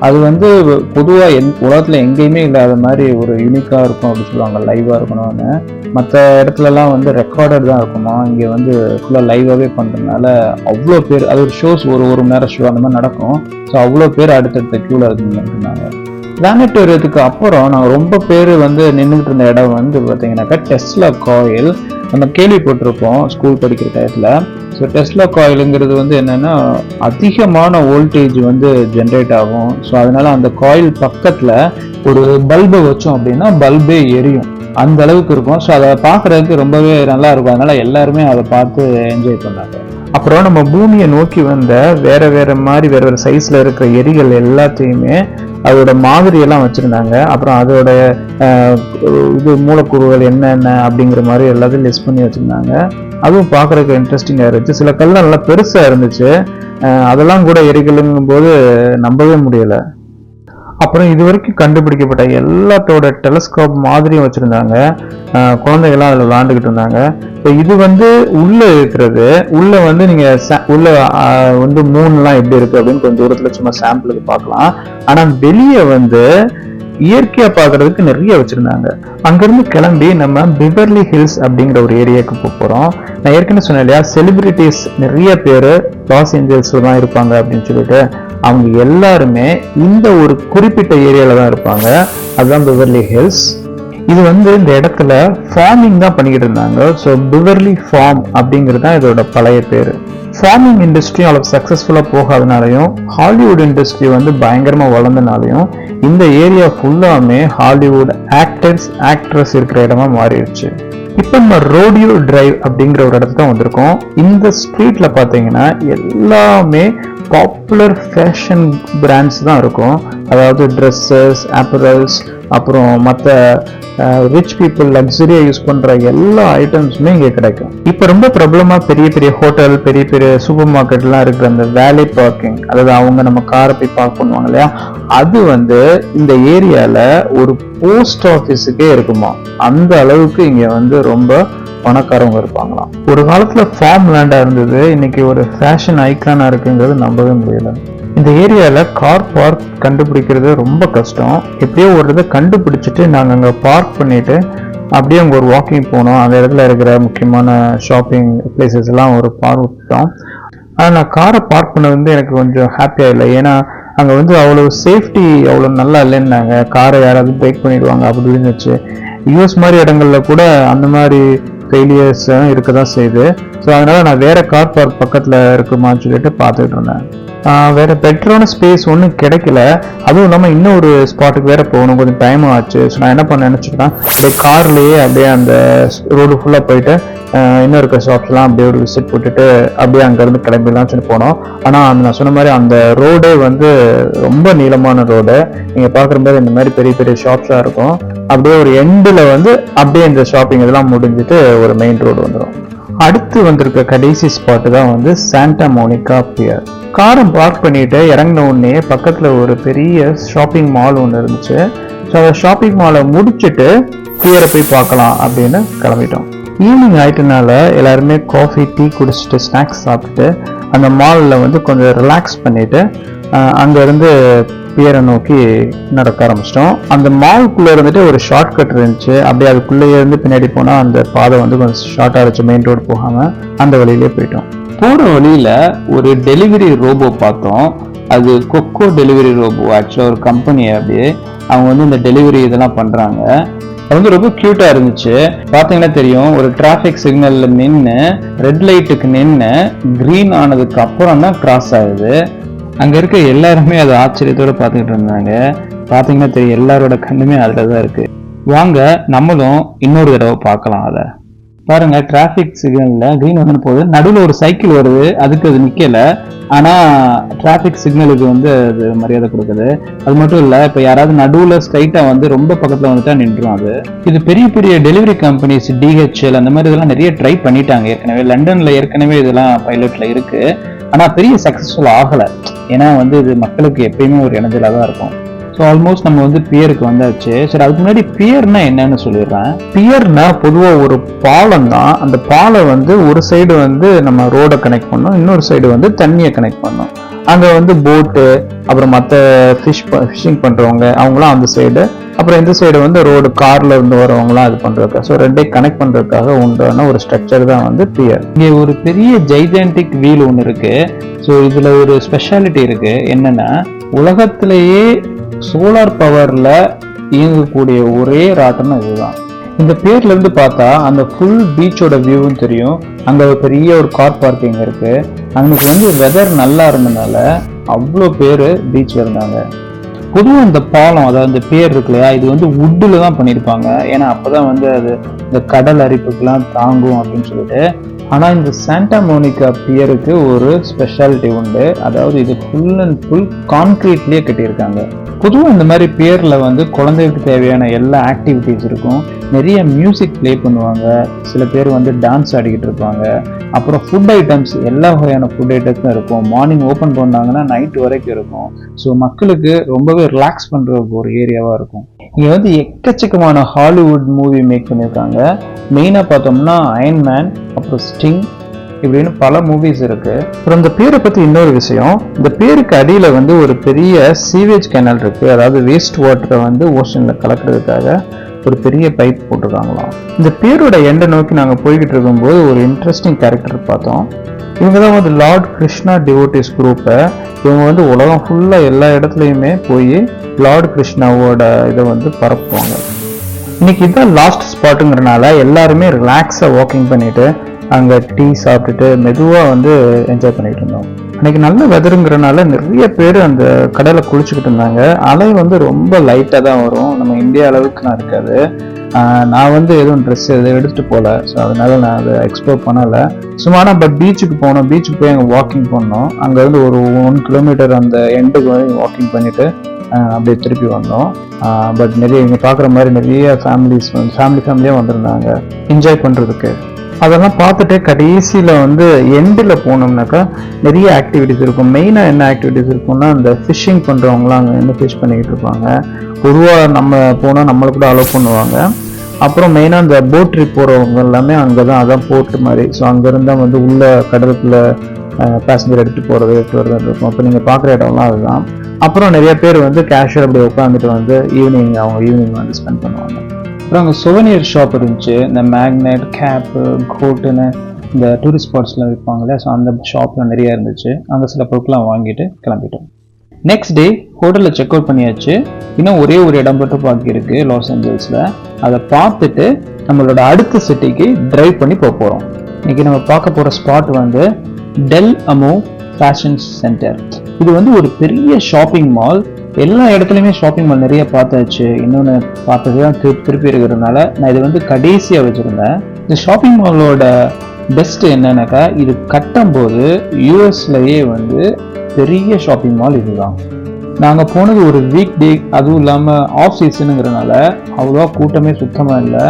அது வந்து பொதுவாக எந் உலகத்தில் எங்கேயுமே இல்லாத மாதிரி ஒரு யூனிக்காக இருக்கும் அப்படின்னு சொல்லுவாங்க. லைவாக இருக்கணும்னு. மற்ற இடத்துலலாம் வந்து ரெக்கார்டட் தான் இருக்குமா? இங்கே வந்து ஃபுல்லாக லைவாகவே பண்ணுறதுனால அவ்வளோ பேர் அது ஒரு ஷோஸ் ஒரு ஒரு மணி நேரம் ஷோ அந்த மாதிரி நடக்கும். ஸோ அவ்வளோ பேர் அடுத்தடுத்த க்யூவில் இருக்குன்னு பிளானட்டோரியத்துக்கு அப்புறம் நாங்கள் ரொம்ப பேர் வந்து நின்றுட்டு இருந்த இடம் வந்து பார்த்தீங்கன்னாக்கா டெஸ்லா காயில் நம்ம கேள்விப்பட்டிருப்போம் ஸ்கூல் படிக்கிற டயத்தில் ஸோ டெஸ்லா காயிலுங்கிறது வந்து என்னென்னா அதிகமான வோல்டேஜ் வந்து ஜென்ரேட் ஆகும். ஸோ அதனால் அந்த காயில் பக்கத்தில் ஒரு பல்பை வச்சோம் அப்படின்னா பல்பே எரியும். அந்த அளவுக்கு இருக்கும். ஸோ அதை பார்க்குறதுக்கு ரொம்பவே நல்லா இருக்கும். அதனால் எல்லாருமே அதை பார்த்து என்ஜாய் பண்ணாங்க. அப்புறம் நம்ம பூமியை நோக்கி வந்த வேறு வேறு மாதிரி வேற வேறு சைஸில் இருக்கிற எரிகள் எல்லாத்தையுமே அதோட மாதிரியெல்லாம் வச்சுருந்தாங்க. அப்புறம் அதோட இது மூலக்கூறுகள் என்னென்ன அப்படிங்கிற மாதிரி எல்லாத்தையும் லிஸ்ட் பண்ணி வச்சிருந்தாங்க. அதுவும் பார்க்கறதுக்கு இன்ட்ரெஸ்டிங்காக இருந்துச்சு. சில கல்லாம் நல்லா பெருசா இருந்துச்சு. அஹ், அதெல்லாம் கூட எரிகலுங்கும் போது நம்பவே முடியல. அப்புறம் இது வரைக்கும் கண்டுபிடிக்கப்பட்ட எல்லாத்தோட டெலஸ்கோப் மாதிரியும் வச்சுருந்தாங்க. குழந்தைகள்லாம் அதில் விளாண்டுக்கிட்டு இருந்தாங்க. இப்போ இது வந்து உள்ளே இருக்கிறது. உள்ளே வந்து நீங்கள் உள்ள வந்து மூணுலாம் எப்படி இருக்குது அப்படின்னு கொஞ்சம் தூரத்தில் சும்மா சாம்பிளுக்கு பார்க்கலாம். ஆனால் வெளியே வந்து இயற்கையா பாக்குறதுக்கு நிறைய வச்சிருந்தாங்க. அங்கிருந்து கிளம்பி நம்ம பிவர்லி ஹில்ஸ் அப்படிங்கிற ஒரு ஏரியாவுக்கு போக போறோம். நான் ஏற்கனவே சொன்னேன் இல்லையா? செலிபிரிட்டிஸ் நிறைய பேர் லாஸ் ஏஞ்சல்ஸ்ல தான் இருப்பாங்க அப்படின்னு சொல்லிட்டு அவங்க எல்லாருமே இந்த ஒரு குறிப்பிட்ட ஏரியால தான் இருப்பாங்க. அதுதான் பிவர்லி ஹில்ஸ் இது வந்து இந்த இடத்துல ஃபார்மிங் தான் பண்ணிக்கிட்டு இருந்தாங்க. ஸோ பிவர்லி ஃபார்ம் அப்படிங்கிறது தான் இதோட பழைய பேர். ஃபார்மிங் இண்டஸ்ட்ரி அவ்வளோ சக்ஸஸ்ஃபுல்லாக போகாதனாலையும் ஹாலிவுட் இண்டஸ்ட்ரி வந்து பயங்கரமாக வளர்ந்தனாலையும் இந்த ஏரியா ஃபுல்லாமே ஹாலிவுட் ஆக்டர்ஸ் ஆக்ட்ரஸ் இருக்கிற இடமா மாறிடுச்சு. இப்போ நம்ம ரோடியோ டிரைவ் அப்படிங்கிற ஒரு இடத்துல தான் வந்திருக்கோம். இந்த ஸ்ட்ரீட்டில் பார்த்தீங்கன்னா எல்லாமே பாப்புலர் ஃபேஷன் பிராண்ட்ஸ் தான் இருக்கும். அதாவது ட்ரெஸ்ஸஸ் ஆப்பரல்ஸ் அப்புறம் மற்ற ரிச் பீப்புள் லக்ஸரியாக யூஸ் பண்ணுற எல்லா ஐட்டம்ஸுமே இங்கே கிடைக்கும். இப்போ ரொம்ப பிரபலமாக பெரிய பெரிய ஹோட்டல் பெரிய பெரிய சூப்பர் மார்க்கெட்லாம் இருக்கிற அந்த வேலி பார்க்கிங் அதாவது அவங்க நம்ம காரை போய் பார்க் பண்ணுவாங்க இல்லையா? அது வந்து இந்த ஏரியாவில் ஒரு போஸ்ட் ஆஃபீஸுக்கே இருக்குமா? அந்த அளவுக்கு இங்கே வந்து ரொம்ப பணக்காரவங்க இருப்பாங்களாம். ஒரு காலத்தில் ஃபார்ம் லேண்டாக இருந்தது இன்னைக்கு ஒரு ஃபேஷன் ஐக்கானாக இருக்குங்கிறது நம்பவே முடியலை. இந்த ஏரியாவில் கார் பார்க் கண்டுபிடிக்கிறது ரொம்ப கஷ்டம். எப்படியோ ஒரு இதை கண்டுபிடிச்சிட்டு நாங்கள் அங்கே பார்க் பண்ணிவிட்டு அப்படியே அங்கே ஒரு வாக்கிங் போனோம். அந்த இடத்துல இருக்கிற முக்கியமான ஷாப்பிங் பிளேசஸ் எல்லாம் ஒரு பார்த்துட்டோம். ஆனால் நான் காரை பார்க் பண்ணது வந்து எனக்கு கொஞ்சம் ஹாப்பியாக இல்லை. ஏன்னா அங்கே வந்து அவ்வளோ சேஃப்டி அவ்வளோ நல்லா இல்லைன்னாங்க. காரை யாராவது பிரேக் பண்ணிடுவாங்க அப்படி இருந்துச்சு. யூஎஸ் மாதிரி இடங்கள்ல கூட அந்த மாதிரி ஃபெயிலியர்ஸ் இருக்க தான் செய்யுது. ஸோ அதனால் நான் வேறு கார் பார்க் பக்கத்தில் இருக்குமான்னு சொல்லிட்டு பார்த்துட்டு இருந்தேன். வேறு பெட்டரான ஸ்பேஸ் ஒன்றும் கிடைக்கல. அதுவும் இல்லாமல் இன்னும் ஒரு ஸ்பாட்டுக்கு வேறு போகணும். கொஞ்சம் டைம் ஆச்சு. ஸோ நான் என்ன பண்ண நினச்சிக்கிட்டேன் அப்படியே கார்லேயே அப்படியே அந்த ரோடு ஃபுல்லாக போயிட்டு இன்னும் இருக்க ஷாப்ஸ்லாம் அப்படியே ஒரு விசிட் போட்டுட்டு அப்படியே அங்கேருந்து கிளம்பிடலாம் சொல்லி போனோம். ஆனால் நான் சொன்ன மாதிரி அந்த ரோடே வந்து ரொம்ப நீளமான ரோடு நீங்கள் பார்க்கும்போது இந்த மாதிரி பெரிய பெரிய ஷாப்ஸாக இருக்கும். அப்படியே ஒரு எண்டில் வந்து அப்படியே இந்த ஷாப்பிங் இதெல்லாம் முடிஞ்சிட்டு ஒரு மெயின் ரோடு வந்துடும் அடுத்து வந்திருக்க கடைசி ஸ்பாட்டு தான் வந்து சாண்டா மோனிகா பியர் காரை பார்க் பண்ணிட்டு இறங்கின உடனே பக்கத்தில் ஒரு பெரிய ஷாப்பிங் மால் ஒன்று இருந்துச்சு. ஸோ அந்த ஷாப்பிங் மாலை முடிச்சுட்டு பியரை போய் பார்க்கலாம் அப்படின்னு கிளம்பிட்டோம். ஈவினிங் ஆயிட்டனால எல்லாருமே காஃபி டீ குடிச்சிட்டு ஸ்நாக்ஸ் சாப்பிட்டுட்டு அந்த மாலில் வந்து கொஞ்சம் ரிலாக்ஸ் பண்ணிவிட்டு அங்கேருந்து பியரை நோக்கி நடக்க ஆரம்பிச்சிட்டோம். அந்த மால்குள்ளே இருந்துட்டு ஒரு ஷார்ட் கட் இருந்துச்சு. அப்படியே அதுக்குள்ளேயே இருந்து பின்னாடி போனால் அந்த பாதை வந்து கொஞ்சம் ஷார்ட்டாக இருந்துச்சு. மெயின் ரோடு போகாமல் அந்த வழியிலே போயிட்டோம். போகிற வழியில் ஒரு டெலிவரி ரோபோ பார்த்தோம். அது கொக்கோ டெலிவரி ரோபோ ஆக்சுவலாக ஒரு கம்பெனி அப்படியே அவங்க வந்து இந்த டெலிவரி இதெல்லாம் பண்ணுறாங்க அது வந்து ரொம்ப க்யூட்டா இருந்துச்சு. பாத்தீங்கன்னா தெரியும் ஒரு டிராஃபிக் சிக்னல்ல நின்று ரெட் லைட்டுக்கு நின்று க்ரீன் ஆனதுக்கு அப்புறம் தான் கிராஸ் ஆகுது. அங்கே இருக்க எல்லாருமே அதை ஆச்சரியத்தோடு பார்த்துக்கிட்டு இருந்தாங்க. பார்த்தீங்கன்னா தெரியும் எல்லாரோட கண்ணுமே அதில் தான் இருக்குது வாங்க நம்மளும் இன்னொரு தடவை பார்க்கலாம் அதை. பாருங்க டிராஃபிக் சிக்னலில் க்ரீன் வந்து போகுது. நடுவில் ஒரு சைக்கிள் வருது. அதுக்கு அது நிக்கல. ஆனால் டிராஃபிக் சிக்னலுக்கு வந்து அது மரியாதை கொடுக்குது. அது மட்டும் இல்லை இப்போ யாராவது நடுவில் ஸ்ட்ரைட்டாக வந்து ரொம்ப பக்கத்தில் வந்துட்டா நின்றும் அது. இது பெரிய பெரிய டெலிவரி கம்பெனிஸ் டிஹெச்எல் அந்த மாதிரி இதெல்லாம் நிறைய ட்ரை பண்ணிட்டாங்க. ஏற்கனவே லண்டனில் ஏற்கனவே இதெல்லாம் பைலட்டில் இருக்குது ஆனால் பெரிய சக்ஸஸ்ஃபுல் ஆகலை. ஏன்னா வந்து இது மக்களுக்கு எப்பயுமே ஒரு இணைஞ்சலா தான் இருக்கும். ஸோ ஆல்மோஸ்ட் நம்ம வந்து பியருக்கு வந்தாச்சு. சரி அதுக்கு முன்னாடி பியர்னா என்னன்னு சொல்லிடுறேன். பியர்னா பொதுவாக ஒரு பாலம் தான். அந்த பாலம் வந்து ஒரு சைடு வந்து நம்ம ரோடை கனெக்ட் பண்ணோம். இன்னொரு சைடு வந்து தண்ணியை கனெக்ட் பண்ணோம். அங்கே வந்து போட்டு அப்புறம் மற்ற ஃபிஷ் ஃபிஷிங் பண்ணுறவங்க அவங்களாம் அந்த சைடு அப்புறம் இந்த சைடு வந்து ரோடு கார்ல இருந்து வரவங்களாம் இது பண்றதுக்காக ஸோ ரெண்டையும் கனெக்ட் பண்றதுக்காக உண்டான ஒரு ஸ்ட்ரக்சர் தான் வந்து பியர் இங்கே ஒரு பெரிய ஜைஜான்டிக் வீல் ஒன்று இருக்கு. ஸோ இதுல ஒரு ஸ்பெஷாலிட்டி இருக்கு. என்னன்னா உலகத்திலேயே சோலார் பவர்ல இயங்கக்கூடிய ஒரே ராட்டனம் இதுதான் இந்த பேர்ல இருந்து பார்த்தா அந்த ஃபுல் பீச்சோட வியூவும் தெரியும். அங்க ஒரு பெரிய ஒரு கார் பார்க்கிங் இருக்கு. அன்னைக்கு வந்து வெதர் நல்லா இருந்தனால அவ்வளோ பேர் பீச் இருந்தாங்க. பொதுவாக இந்த பாலம் அதாவது இந்த பேர் இருக்கு இல்லையா இது வந்து வுட்டில் தான் பண்ணியிருப்பாங்க. ஏன்னா அப்போ தான் வந்து அது இந்த கடல் அரிப்புக்கெல்லாம் தாங்கும் அப்படின்னு சொல்லிட்டு. ஆனால் இந்த சாண்டா மோனிகா பியருக்கு ஒரு ஸ்பெஷாலிட்டி உண்டு. அதாவது இது ஃபுல் அண்ட் ஃபுல் கான்க்ரீட்லேயே கட்டியிருக்காங்க. பொதுவாக இந்த மாதிரி பியரில் வந்து குழந்தைகளுக்கு தேவையான எல்லா ஆக்டிவிட்டீஸ் இருக்கும். நிறைய மியூசிக் ப்ளே பண்ணுவாங்க. சில பேர் வந்து டான்ஸ் ஆடிக்கிட்டு இருப்பாங்க. அப்புறம் ஃபுட் ஐட்டம்ஸ் எல்லா வகையான ஃபுட் ஐட்டம்ஸும் இருக்கும். மார்னிங் ஓப்பன் பண்ணாங்கன்னா நைட் வரைக்கும் இருக்கும். ஸோ மக்களுக்கு ரொம்பவே ரிலாக்ஸ் பண்ணுற ஒரு ஏரியாவாக இருக்கும். இங்கே வந்து எக்கச்சக்கமான ஹாலிவுட் மூவி மேக் பண்ணியிருக்காங்க மெயினாக பார்த்தோம்னா அயன்மேன் அப்புறம் ஸ்டிங் இப்படின்னு பல மூவிஸ் இருக்கு. அப்புறம் இந்த பேரை பத்தி இன்னொரு விஷயம் இந்த பேருக்கு அடியில வந்து ஒரு பெரிய சீவேஜ் கேனல் இருக்கு. அதாவது வேஸ்ட் வாட்டரை வந்து ஓஷன்ல கலக்கிறதுக்காக ஒரு பெரிய பைப் போட்டிருக்காங்களாம். இந்த பேரோட எண்டை நோக்கி நாங்கள் போய்கிட்டு இருக்கும்போது ஒரு இன்ட்ரெஸ்டிங் கேரக்டர் பார்த்தோம். இவங்க தான் வந்து லார்ட் கிருஷ்ணா டிவோட்டிஸ் குரூப்பை இவங்க வந்து உலகம் ஃபுல்லாக எல்லா இடத்துலையுமே போய் லார்ட் கிருஷ்ணாவோட இதை வந்து பரப்புவாங்க. இன்னைக்கு இதுதான் லாஸ்ட் ஸ்பாட்டுங்கிறனால எல்லாருமே ரிலாக்ஸாக வாக்கிங் பண்ணிட்டு அங்கே டீ சாப்பிட்டுட்டு மெதுவாக வந்து என்ஜாய் பண்ணிட்டு இருந்தோம். அன்றைக்கி நல்ல வெதருங்கிறனால நிறைய பேர் அந்த கடையில் குளிச்சுக்கிட்டு இருந்தாங்க. அலை வந்து ரொம்ப லைட்டாக தான் வரும். நம்ம இந்தியா அளவுக்குலாம் இருக்காது. நான் வந்து எதுவும் ட்ரெஸ் எதுவும் எடுத்துகிட்டு போகல. ஸோ அதனால நான் அதை எக்ஸ்ப்ளோர் பண்ணலை. சும்மா பட் பீச்சுக்கு போனோம். பீச்சுக்கு போய் அங்கே வாக்கிங் பண்ணோம். அங்கேருந்து ஒரு ஒன் கிலோமீட்டர் அந்த எண்டுக்கு வந்து வாக்கிங் பண்ணிட்டு அப்படியே திருப்பி வந்தோம். பட் நிறைய இங்கே பார்க்குற மாதிரி நிறைய ஃபேமிலிஸ் வந்து ஃபேமிலி ஃபேமிலியாக வந்திருந்தாங்க. என்ஜாய் பண்ணுறதுக்கு அதெல்லாம் பார்த்துட்டு கடைசியில் வந்து எண்டில் போனோம்னாக்கா நிறைய ஆக்டிவிட்டிஸ் இருக்கும். மெயினாக என்ன ஆக்டிவிட்டிஸ் இருக்கும்னா அந்த ஃபிஷ்ஷிங் பண்ணுறவங்களாம் அங்கே என்ன ஃபிஷ் பண்ணிக்கிட்டு இருப்பாங்க. பொதுவாக நம்ம போனால் நம்மளை கூட அலோவ் பண்ணுவாங்க. அப்புறம் மெயினாக அந்த போட் ட்ரிப் போகிறவங்க எல்லாமே அங்கே தான் அதான் போர்ட் மாதிரி. ஸோ அங்கேருந்து தான் வந்து உள்ளே கடலுக்குள்ள பேசஞ்சர் எடுத்துகிட்டு போகிறது எடுத்து வரது இருக்கும். அப்போ நீங்கள் பார்க்குற இடம்லாம் அதுதான். அப்புறம் நிறைய பேர் வந்து கேஷுவல் அப்படி உட்காந்துட்டு வந்து ஈவினிங் அவங்க ஈவினிங் வந்து ஸ்பெண்ட் பண்ணுவாங்க. அப்புறம் அங்கே சுவனியர் ஷாப் இருந்துச்சு. இந்த மேக்னெட் கேப்பு கோட்டுன்னு இந்த டூரிஸ்ட் ஸ்பாட்ஸ்லாம் விற்பாங்களே ஸோ அந்த ஷாப்லாம் நிறையா இருந்துச்சு. அங்கே சில பொருட்கள்லாம் வாங்கிட்டு கிளம்பிட்டோம். நெக்ஸ்ட் டே ஹோட்டலில் செக் அவுட் பண்ணியாச்சு. இன்னும் ஒரே ஒரு இடம் மட்டும் பாக்கி இருக்கு லாஸ் ஏஞ்சல்ஸில் அதை பார்த்துட்டு நம்மளோட அடுத்த சிட்டிக்கு டிரைவ் பண்ணி போக போகிறோம் இன்னைக்கு நம்ம பார்க்க போகிற ஸ்பாட் வந்து டெல் அமோ ஃபேஷன் சென்டர் இது வந்து ஒரு பெரிய ஷாப்பிங் மால் எல்லா இடத்துலையுமே ஷாப்பிங் மால் நிறைய பார்த்தாச்சு. இன்னொன்று பார்த்தது தான் திருப்பி திருப்பி இருக்கிறதுனால நான் இது வந்து கடைசியாக வச்சுருந்தேன். இந்த ஷாப்பிங் மாலோட பெஸ்ட் என்னன்னாக்கா இது கட்டும்போது யூஎஸ்லயே வந்து பெரிய ஷாப்பிங் மால் இதுதான். நாங்கள் போனது ஒரு வீக் டே அதுவும் இல்லாமல் ஆஃப் சீசனுங்கிறனால அவ்வளோவா கூட்டமே சுத்தமாக இல்லை.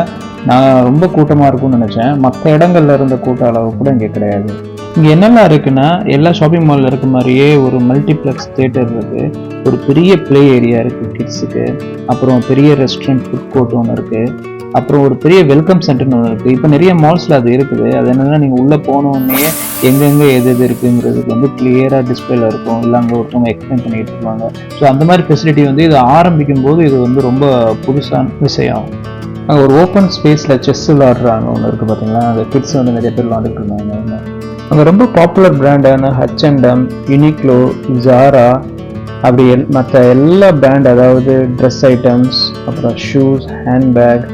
நான் ரொம்ப கூட்டமாக இருக்கும்னு நினச்சேன். மற்ற இடங்கள்ல இருந்த கூட்ட அளவு கூட இங்கே கிடையாது. இங்கே என்னெல்லாம் இருக்குன்னா எல்லா ஷாப்பிங் மாலில் இருக்க மாதிரியே ஒரு மல்டிப்ளெக்ஸ் தேட்டர் இருக்கு. ஒரு பெரிய ப்ளே ஏரியா இருக்கு கிட்ஸுக்கு அப்புறம் பெரிய ரெஸ்டாரண்ட் ஃபுட் கோர்ட் ஒன்று இருக்குது அப்புறம் ஒரு பெரிய வெல்கம் சென்டர்னு ஒன்று இருக்குது இப்போ நிறைய மால்ஸில் அது இருக்குது. அது என்னென்னா நீங்கள் உள்ளே போனோடனே எங்கெங்கே எது எது இருக்குங்கிறதுக்கு வந்து கிளியராக டிஸ்பிளேல இருக்கும். இல்லை அங்கே ஒருத்தவங்க எக்ஸ்பிளைன் பண்ணிட்டு இருப்பாங்க. ஸோ அந்த மாதிரி ஃபெசிலிட்டி வந்து இது ஆரம்பிக்கும் போது இது வந்து ரொம்ப புதுசான விஷயம். அங்கே ஒரு ஓப்பன் ஸ்பேஸில் செஸ் விளாடுறாங்க ஒன்று இருக்குது பார்த்தீங்களா அந்த கிட்ஸ் வந்து நிறைய பேர் விளாண்டுட்டு இருந்தாங்க. அங்கே ரொம்ப பாப்புலர் பிராண்டான ஹச்என்டம் யூனிக்ளோ ஜாரா அப்படி எல் மற்ற எல்லா பிராண்ட் அதாவது ட்ரெஸ் ஐட்டம்ஸ் அப்புறம் ஷூஸ் ஹேண்ட்பேக்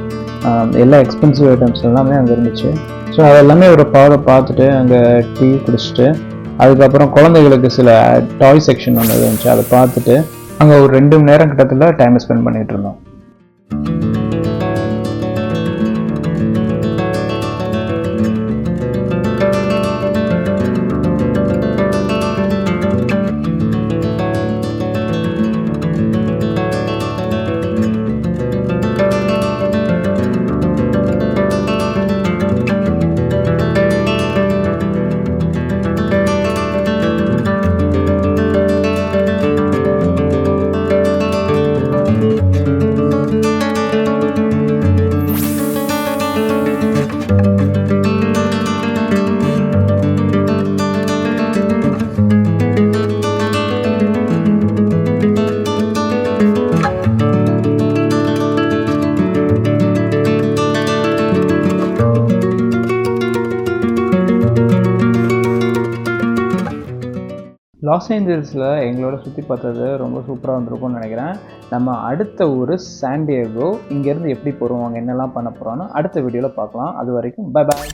எல்லா எக்ஸ்பென்சிவ் ஐட்டம்ஸ் எல்லாமே அங்கே இருந்துச்சு. ஸோ அதெல்லாமே ஒரு பாதை பார்த்துட்டு அங்கே டீ குடிச்சிட்டு அதுக்கப்புறம் குழந்தைகளுக்கு சில டாய் செக்ஷன் ஒன்று இருந்துச்சு அதை பார்த்துட்டு அங்கே ஒரு ரெண்டு மணி நேரம் கிட்டத்தில் டைம் ஸ்பெண்ட் பண்ணிகிட்டு இருந்தோம். லாஸ் ஏஞ்சல்ஸில் எங்களோட சுற்றி பார்த்தது ரொம்ப சூப்பராக வந்திருக்கும்னு நினைக்கிறேன். நம்ம அடுத்த ஊர் சாண்டியகோ இங்கேருந்து எப்படி போகிறோம் அவங்க என்னெல்லாம் பண்ண போகிறோன்னு அடுத்த வீடியோவில் பார்க்கலாம். அது வரைக்கும் பை பாய்